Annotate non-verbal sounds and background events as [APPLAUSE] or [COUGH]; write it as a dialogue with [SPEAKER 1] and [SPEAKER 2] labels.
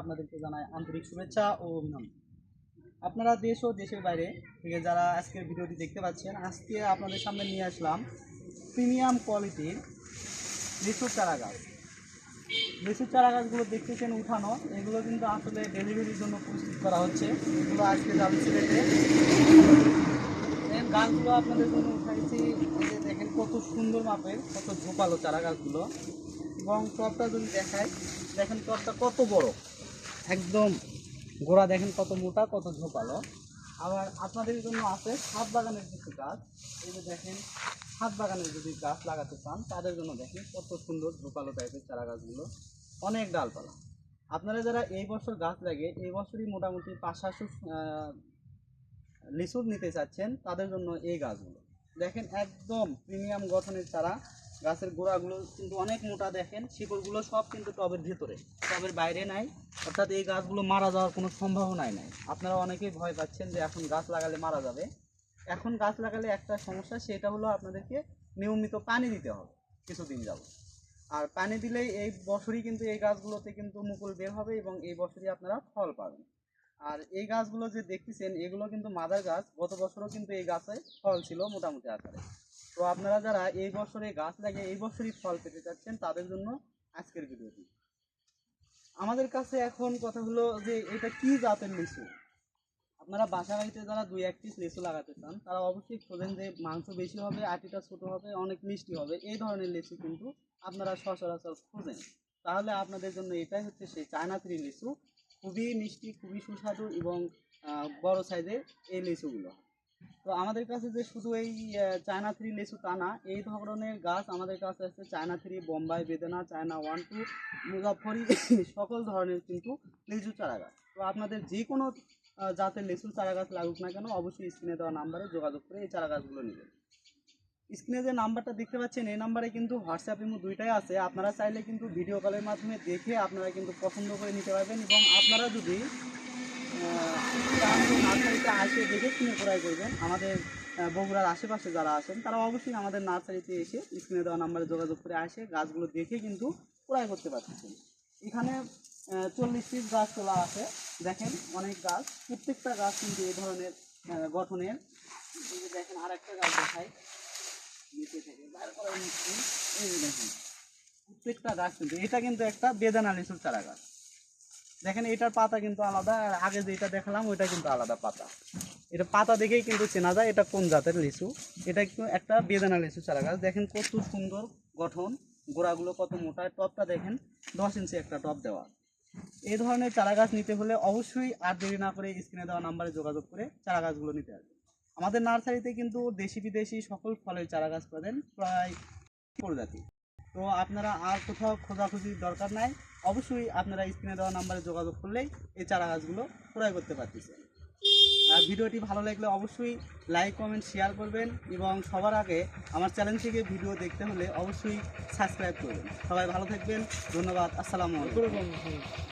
[SPEAKER 1] আপনাদেরকে জানাই আন্তরিক শুভেচ্ছা ও অভিনন্দন। আপনারা দেশ ও দেশের বাইরে থেকে যারা আজকের ভিডিওটি দেখতে পাচ্ছেন, আজকে আপনাদের সামনে নিয়ে আসলাম প্রিমিয়াম কোয়ালিটির লিচুর চারা গাছ লিচুর চারা গাছগুলো দেখতেছেন উঠানো, এগুলো কিন্তু আসলে ডেলিভারির জন্য প্রস্তুত করা হচ্ছে। এগুলো আজকে যাবে সিলেটে। গাছগুলো আপনাদের জন্য উঠাইছি কত সুন্দর মাপের, কত ঝোপালো চারা গাছগুলো এবং টপটা যদি দেখায় দেখেন টপটা কত বড়। একদম গোড়া দেখেন কত মোটা, কত ঝোপালো। আবার আপনাদের জন্য আছে ছাদ বাগানের কিছু গাছ। এই যে দেখেন ছাদ বাগানের যদি গাছ লাগাতে চান, তাদের জন্য দেখেন কত সুন্দর ঝোপালো টাইপের চারা গাছগুলো অনেক ডালপালা। আপনারা যারা এই বছর গাছ লাগে এই বছরই মোটামুটি সাতশো লিচুর নিতে চাচ্ছেন, তাদের জন্য এই গাছগুলো। দেখেন একদম প্রিমিয়াম গঠনের চারা। গাছের গোড়াগুলো কিন্তু অনেক মোটা দেখেন, শিকড়গুলো সব কিন্তু টবের ভেতরে, টবের বাইরে নাই। অর্থাৎ এই গাছগুলো মারা যাওয়ার কোনো সম্ভাবনাই নাই। আপনারা অনেকেই ভয় পাচ্ছেন যে এখন গাছ লাগালে মারা যাবে। এখন গাছ লাগালে একটা সমস্যা, সেটা হলো আপনাদেরকে নিয়মিত পানি দিতে হবে কিছুদিন যাব আর পানি দিলেই এই বছরই কিন্তু এই গাছগুলোতে কিন্তু মুকুল বের হবে এবং এই বছরই আপনারা ফল পাবেন। আর এই গাছগুলো যে দেখতেছেন, এগুলো কিন্তু মাদার গাছ। গত বছরও কিন্তু এই গাছে ফল ছিল মোটামুটি আকারে। তো আপনারা যারা এই বছরে গাছ লাগিয়ে এই বছরই ফল পেতে চাচ্ছেন, তাদের জন্য আজকের ভিডিওটি। আমাদের কাছে এখন কথা হলো যে, এটা কি জাতের লিচু? আপনারা বাসা বাড়িতে যারা দুই এক পিস লিচু লাগাতে চান, তারা অবশ্যই খোঁজেন যে মাংস বেশি হবে, আটিটা ছোট হবে, অনেক মিষ্টি হবে। এই ধরনের লিচু কিন্তু আপনারা সচরাচর খোঁজেন। তাহলে আপনাদের জন্য এটাই হচ্ছে সেই চায়না থ্রি লিচু। খুবই মিষ্টি, খুবই সুস্বাদু এবং বড় সাইজের এই লেচুগুলো। তো আমাদের কাছে যে শুধু এই চায়না থ্রি লেচু তা না, এই ধরনের গাছ আমাদের কাছে আছে চায়না থ্রি, বোম্বাই, বেদনা, চায়না ওয়ান টু মুজাফরি [LAUGHS] সকল ধরনের কিন্তু লিচু চারা গাছ তো আপনাদের যে কোনো জাতের লিচুর চারা গাছ লাগুক না কেন, অবশ্যই স্ক্রিনে দেওয়া নাম্বারে যোগাযোগ করে এই চারা গাছগুলো নেবেন। স্ক্রিনে যে নাম্বারটা দেখতে পাচ্ছেন, এই নাম্বারে কিন্তু হোয়াটসঅ্যাপ ইমো দুইটাই আছে। আপনারা চাইলে কিন্তু ভিডিও কলের মাধ্যমে দেখে আপনারা কিন্তু পছন্দ করে নিতে পারবেন এবং আপনারা যদি নার্সারিতে আসে দেখে কিনে ক্রয় করবেন, আমাদের বগুড়ার আশেপাশে যারা আছেন, তারা অবশ্যই আমাদের নার্সারিতে এসে স্ক্রিনে দেওয়া নাম্বারে যোগাযোগ করে আসে, গাছগুলো দেখে কিন্তু ক্রয় করতে পারতেছেন এখানে চল্লিশ পিস গাছ তোলা আছে। দেখেন অনেক গাছ, প্রত্যেকটা গাছ কিন্তু এই ধরনের গঠনের। দেখেন আর একটা গাছ দেখাই। প্রত্যেকটা গাছ কিন্তু, এটা কিন্তু একটা বেদানা লিচুর চারা গাছ দেখেন, এটার পাতা কিন্তু আলাদা, আর আগে যেটা দেখালাম, ওইটা কিন্তু আলাদা পাতা। এটা পাতা দেখেই কিন্তু চেনা যায় এটা কোন জাতের লিচু। এটা কিন্তু একটা বেদানা লিচু চারা গাছ দেখেন, কত সুন্দর গঠন, গোড়াগুলো কত মোটা, টপটা দেখেন, দশ ইঞ্চি একটা টপ দেওয়া। এই ধরনের চারা গাছ নিতে হলে অবশ্যই আর দেরি না করে স্ক্রিনে দেওয়া নাম্বারে যোগাযোগ করে চারা গাছগুলো নিতে হবে আমাদের নার্সারিতে কিন্তু দেশি বিদেশি সকল ফলের চারা গাছ পাবেন, প্রায় প্রজাতি তো আপনারা আর কোথাও খোঁজাখুঁজির দরকার নাই। অবশ্যই আপনারা স্ক্রিনে দেওয়া নাম্বারে যোগাযোগ করলেই এই চারা গাছগুলো ক্রয় করতে পারতেছেন। আর ভিডিওটি ভালো লাগলে অবশ্যই লাইক, কমেন্ট, শেয়ার করবেন এবং সবার আগে আমার চ্যানেল থেকে ভিডিও দেখতে হলে অবশ্যই সাবস্ক্রাইব করবেন। সবাই ভালো থাকবেন। ধন্যবাদ। আসসালামু আলাইকুম।